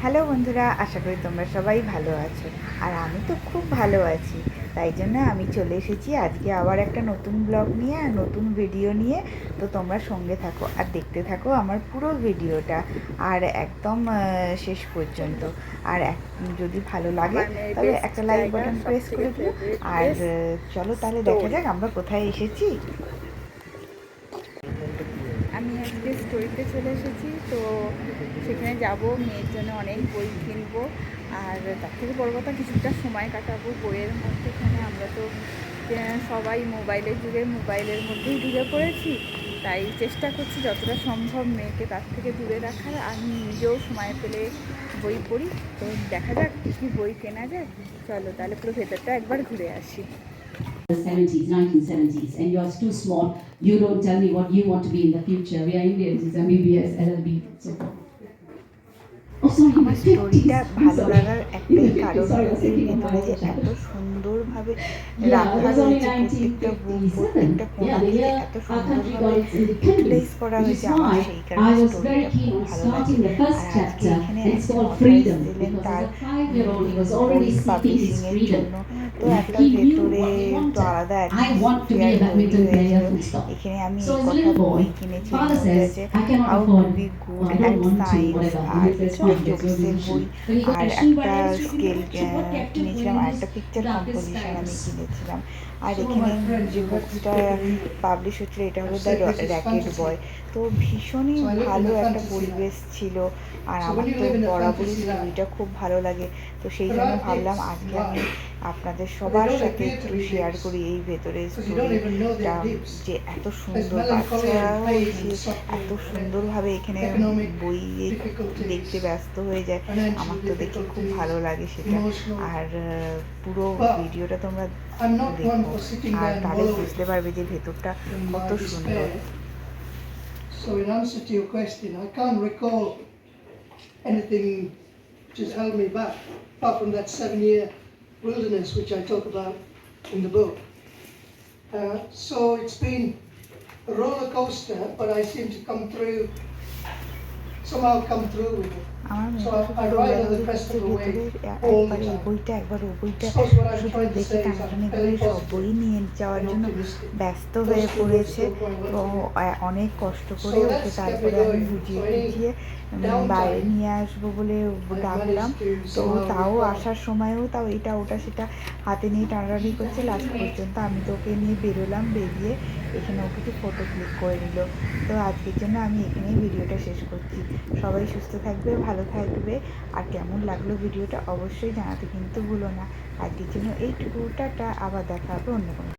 Hello বন্ধুরা আশা করি তোমরা সবাই ভালো আছো। আর আমি তো খুব ভালো আছি। তাই জন্য আমি চলে এসেছি আজকে আবার একটা নতুন ব্লগ নিয়ে আর নতুন ভিডিও নিয়ে। তো তোমরা সঙ্গে থাকো আর দেখতে থাকো আমার পুরো ভিডিওটা আর একদম শেষ পর্যন্ত। আর এক- যদি ভালো লাগে তাহলে একটা লাইক বাটন প্রেস করে দিও। আর চলো তাহলে। দেখা যাক আমরা কোথায় এসেছি। স্টোরিতে চলে এসেছি। তো সেখানে যাব, মেয়ের জন্য অনেক বই কিনবো। আর তার থেকে বড় কথা কিছুটা সময় কাটাবো বইয়ের মধ্যেখানে। আমরা তো সবাই মোবাইলের যুগে মোবাইলের মধ্যেই ঢুকে পড়েছি। তাই চেষ্টা করছি যতটা সম্ভব মেয়েকে তার থেকে দূরে রাখার। আমি নিজেও সময় পেলে বই পড়ি। তো দেখা যাক কী কী বই কেনা যায়। চলো তাহলে পুরো ভেতরটা একবার ঘুরে আসি। the 70s, 1970s, and you're too small. You don't tell me what you want to be in the future. We are Indians, it's MBBS, LLB, so forth. Oh, sorry, আমার my স্টোরিটা 50s. ভালো Sorry. লাগার একটাই In the কারণ 50s, sorry, I was হচ্ছে thinking of ভেতরে যে my এত সুন্দরভাবে Yeah, রাখা it was only রয়েছে প্রত্যেকটা বুক 1957. প্রত্যেকটা কোণা Yeah, the দিয়ে year এত our country got সুন্দরভাবে its independence. প্লেস করা Which is হয়েছে আমার why সেই I কারণে was স্টোরিটা very keen খুব on ভালো লাগে starting the first আর আজকে chapter. এখানে It's একজন called author Freedom এসেছিলেন because তার as a five-year-old he was বই already seeking his পাবলিশিং এর freedom. জন্য একটা ভেতরে একটু আলাদা এখানে আমি কিনেছি আর একটা স্কেল কিনেছিলাম আর একটা পিকচার কম্পোজিশন আমি কিনেছিলাম। আর এখানে যে পাবলিশ হচ্ছিল এটা হলো দ্য র্যাকেট বয় তো ভীষণই ভালো একটা পরিবেশ ছিল। আর আমার তো বরাবরই ছবিটা খুব ভালো লাগে। তো সেই জন্য ভাবলাম আজকে আমি আপনাদের সবার সাথে একটু শেয়ার করি এই ভেতরে যে এত সুন্দর এত সুন্দরভাবে এখানে বই দেখতে ব্যস্ত হয়ে যায় আমার তো দেখে খুব ভালো লাগে সেটা। আর পুরো ভিডিওটা তোমরা আর তাহলে বুঝতে পারবে যে ভেতরটা কত সুন্দর। So in answer to your question, I can't recall anything has held me back, apart from that seven-year wilderness which I talk about in the book. Uh, so it's been a roller coaster, but I seem to come through, somehow come through with it. বই নিয়ে যাওয়ার জন্য ব্যস্ত হয়ে পড়েছে তো অনেক কষ্ট করে ওকে তারপরে আমি বুঝিয়ে বুঝিয়ে বাইরে নিয়ে আসব বলে ডাকলাম। তো তাও আসার সময়ও তাও এটা ওটা সেটা হাতে নিয়ে টানাটানি করছে। লাস্ট পর্যন্ত আমি তো ওকে নিয়ে বেরোলাম বেরিয়ে এখানে ওকে ফটো ক্লিক করে নিল। তো আজকের জন্য আমি এখানেই ভিডিওটা শেষ করছি। সবাই সুস্থ থাকবে, ভালো থাকবে। আর কেমন লাগল ভিডিওটা অবশ্যই জানাতে কিন্তু ভুলো না। আজকের জন্য এইটুকু, টাটা। আবার দেখা হবে অন্য কোনো